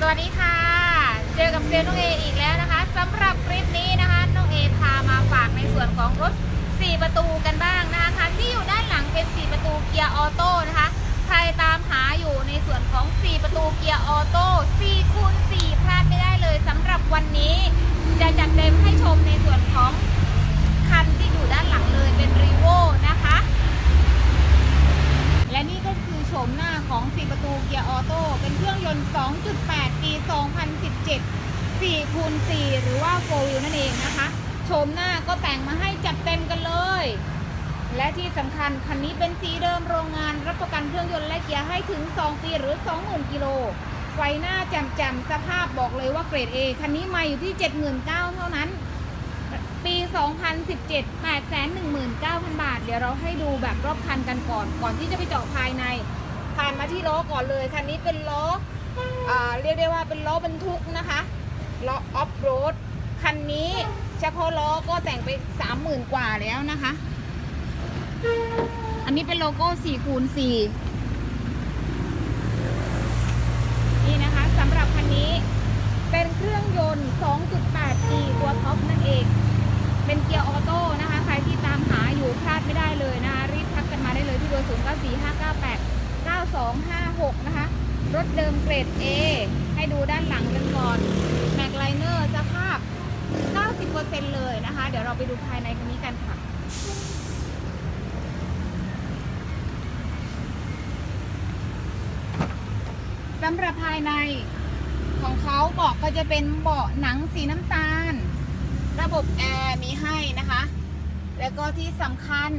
สวัสดีค่ะ เจอกับเซลน้องเออีกแล้วนะคะสำหรับคลิปนี้นะคะน้องเอพามาฝากในส่วนของรถ 4 ประตูกันบ้างนะคะคันที่อยู่ด้านหลังเป็น 4 ประตูเกียร์ออโต้นะคะ ใครตามหาอยู่ในส่วนของ 4 ประตูเกียร์ออโต้4คูณ4พลาดไม่ได้เลยสำหรับวันนี้ จะจัดเต็มให้ชมในส่วนของคันที่อยู่ด้านหลังเลยเป็นรีโวนะคะ และนี่ก็คือโฉ มหน้าของ 4 ประตูเกียร์ออโต้เป็นเครื่องยนต์ 2.8 ปี 2017 4คูณ4หรือว่า4 wheel นั่นเองนะคะโฉมหน้าก็แต่งมาให้จัดเต็มกันเลย และที่สำคัญคันนี้เป็นสีเดิมโรงงานรับประกันเครื่องยนต์และเกียร์ให้ถึง 2 ปีหรือ 20,000 กิโลไฟหน้าแจ่มๆสภาพบอกเลยว่าเกรด A คันนี้มาอยู่ที่ 79,000เท่านั้นปี 2017 819,000 บาท เดี๋ยวเราให้ดูแบบรอบคันกันก่อน ก่อนที่จะไปเจาะภายใน ผ่านมาที่ล้อก่อนเลยคันนี้เป็นล้ออเรียกได้ว่าเป็นล้อบรรทุกนะคะล้อออฟโรดคันนี้เฉพาะล้อก็แต่งไป30,000กว่าแล้วนะคะ อันนี้เป็นโลโก้4คูณ4นี่นะคะสำหรับคันนี้เป็นเครื่องยนต์ 2.8G ตัวท็อปนั่นเอง เป็นเกียร์ออโต้นะคะ ใครที่ตามหาอยู่พลาดไม่ได้เลยนะคะ รีบทักกันมาได้เลยที่เบอร์ 0 9256 นะคะ รถเดิมเกรด A ให้ดูด้านหลังกันก่อนแม็กไลเนอร์สภาพ 90%เลยนะคะ เดี๋ยวเราไปดูภายในคันนี้กันค่ะสำหรับภายในของเขาเบาะก็จะเป็นเบาะหนังสีน้ำตาล ระบบแอร์มีให้นะคะ แล้วก็ที่สำคัญ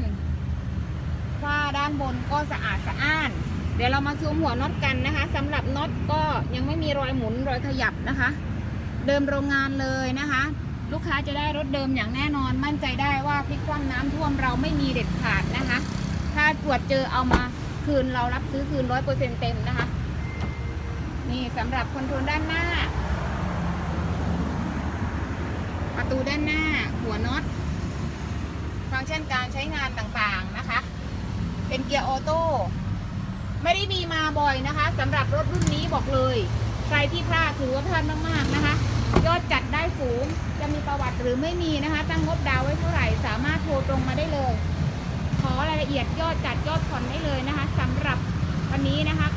ฝ้าด้านบนก็สะอาดสะอ้าน เดี๋ยวเรามาซูมหัวน็อตกันนะคะสำหรับน็อตก็ยังไม่มีรอยหมุนรอยขยับนะคะ เดิมโรงงานเลยนะคะ ลูกค้าจะได้รถเดิมอย่างแน่นอน มั่นใจได้ว่าพลิกคว่ำน้ำท่วมเราไม่มีเด็ดขาดนะคะ ถ้าตรวจเจอเอามาคืนเรารับซื้อคืนร้อยเปอร์เซ็นต์เต็มนะคะ นี่สำหรับคอนโทรลด้านหน้า ประตูด้านหน้า หัวน็อตฟังก์ชันการใช้งานต่างๆนะคะ เป็นเกียร์ออโต้ ไม่ได้มีมาบ่อยนะคะสำหรับรถรุ่นนี้บอกเลย ใครที่พลาดถือว่าพลาดมากๆนะคะ ยอดจัดได้สูงจะมีประวัติหรือไม่มีนะคะ ตั้งงบดาวไว้เท่าไหร่สามารถโทรตรงมาได้เลย ขอรายละเอียดยอดจัดยอดผ่อนได้เลยนะคะสำหรับวันนี้นะคะ